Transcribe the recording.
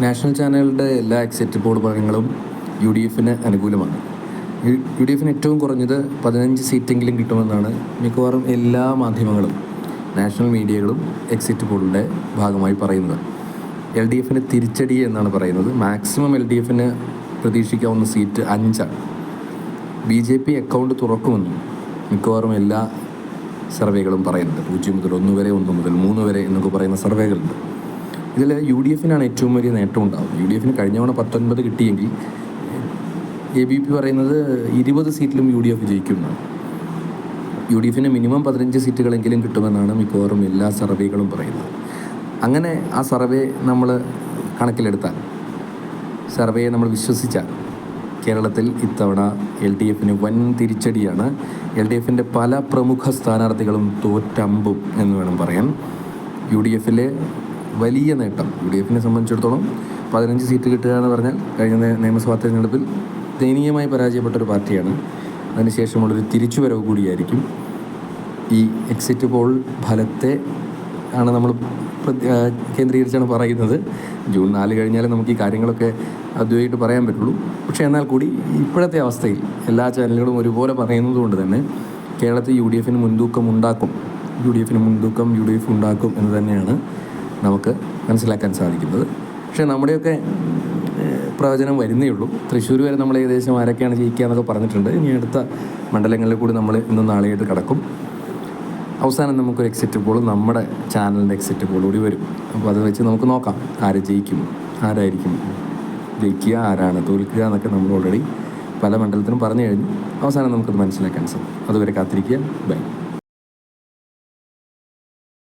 National ചാനലുകളുടെ എല്ലാ exit poll ഫലങ്ങളും യു ഡി എഫിന് അനുകൂലമാണ്. യു- ഡി എഫിന് ഏറ്റവും കുറഞ്ഞത് പതിനഞ്ച് സീറ്റെങ്കിലും കിട്ടുമെന്നാണ് മിക്കവാറും എല്ലാ മാധ്യമങ്ങളും നാഷണൽ മീഡിയകളും എക്സിറ്റ് പോളിന്റെ ഭാഗമായി പറയുന്നത്. എൽ ഡി എഫിന് തിരിച്ചടി എന്നാണ് പറയുന്നത്. മാക്സിമം എൽ ഡി എഫിന് പ്രതീക്ഷിക്കാവുന്ന സീറ്റ് അഞ്ചാണ്. ബി ജെ പി അക്കൗണ്ട് തുറക്കുമെന്നും മിക്കവാറും എല്ലാ സർവേകളും പറയുന്നുണ്ട്. പൂജ്യം മുതൽ ഒന്ന് വരെ ഒന്ന് മുതൽ മൂന്ന് വരെ എന്നൊക്കെ പറയുന്ന സർവേകളുണ്ട്. ഇതിൽ യു ഡി എഫിനാണ് ഏറ്റവും വലിയ നേട്ടം ഉണ്ടാവും യു ഡി എഫിന് കഴിഞ്ഞ തവണ പത്തൊൻപത് കിട്ടിയെങ്കിൽ എ ബി പി പറയുന്നത് ഇരുപത് സീറ്റിലും യു ഡി എഫ് ജയിക്കുന്നു യു ഡി എഫിന് മിനിമം പതിനഞ്ച് സീറ്റുകളെങ്കിലും കിട്ടുമെന്നാണ് മിക്കവാറും എല്ലാ സർവേകളും പറയുന്നത്. അങ്ങനെ ആ സർവേ നമ്മൾ കണക്കിലെടുത്താൽ സർവേയെ നമ്മൾ വിശ്വസിച്ചാൽ കേരളത്തിൽ ഇത്തവണ എൽ ഡി എഫിന് വൻ തിരിച്ചടിയാണ്. എൽ ഡി എഫിന്റെ പല പ്രമുഖ സ്ഥാനാർത്ഥികളും തോറ്റമ്പും എന്ന് വേണം പറയാൻ. യു ഡി എഫിലെ വലിയ നേട്ടം. യു ഡി എഫിനെ സംബന്ധിച്ചിടത്തോളം പതിനഞ്ച് സീറ്റ് കിട്ടുക എന്ന് പറഞ്ഞാൽ കഴിഞ്ഞ നിയമസഭാ തെരഞ്ഞെടുപ്പിൽ ദയനീയമായി പരാജയപ്പെട്ട ഒരു പാർട്ടിയാണ്. അതിനുശേഷമുള്ളൊരു തിരിച്ചുവരവ് കൂടിയായിരിക്കും. ഈ എക്സിറ്റ് പോൾ ഫലത്തെ ആണ് നമ്മൾ കേന്ദ്രീകരിച്ചാണ് പറയുന്നത്. ജൂൺ നാല് കഴിഞ്ഞാലേ നമുക്ക് ഈ കാര്യങ്ങളൊക്കെ അതുമായിട്ട് പറയാൻ പറ്റുള്ളൂ. പക്ഷേ എന്നാൽ കൂടി ഇപ്പോഴത്തെ അവസ്ഥയിൽ എല്ലാ ചാനലുകളും ഒരുപോലെ പറയുന്നത് കൊണ്ട് തന്നെ കേരളത്തിൽ യു ഡി എഫിന് മുൻതൂക്കം ഉണ്ടാക്കും. യു ഡി എഫിന് മുൻതൂക്കം യു ഡി എഫ് ഉണ്ടാക്കും എന്ന് തന്നെയാണ് നമുക്ക് മനസ്സിലാക്കാൻ സാധിക്കുന്നത്. പക്ഷേ നമ്മുടെയൊക്കെ പ്രവചനം വരുന്നേ ഉള്ളൂ. തൃശ്ശൂർ വരെ നമ്മൾ ഏകദേശം ആരൊക്കെയാണ് ജയിക്കുക എന്നൊക്കെ പറഞ്ഞിട്ടുണ്ട്. ഇനി അടുത്ത മണ്ഡലങ്ങളിൽ കൂടി നമ്മൾ ഇന്നും നാളെയായിട്ട് കടക്കും. അവസാനം നമുക്കൊരു എക്സിറ്റ് പോൾ നമ്മുടെ ചാനലിന്റെ എക്സിറ്റ് പോൾ കൂടി വരും. അപ്പോൾ അത് വെച്ച് നമുക്ക് നോക്കാം ആര് ജയിക്കും ആരായിരിക്കും ജയിക്കുക ആരാണ് തോൽക്കുക എന്നൊക്കെ നമ്മൾ ഓൾറെഡി പല മണ്ഡലത്തിനും പറഞ്ഞു കഴിഞ്ഞു. അവസാനം നമുക്കത് മനസ്സിലാക്കാൻ സാധിക്കും. അതുവരെ കാത്തിരിക്കുക. ബൈ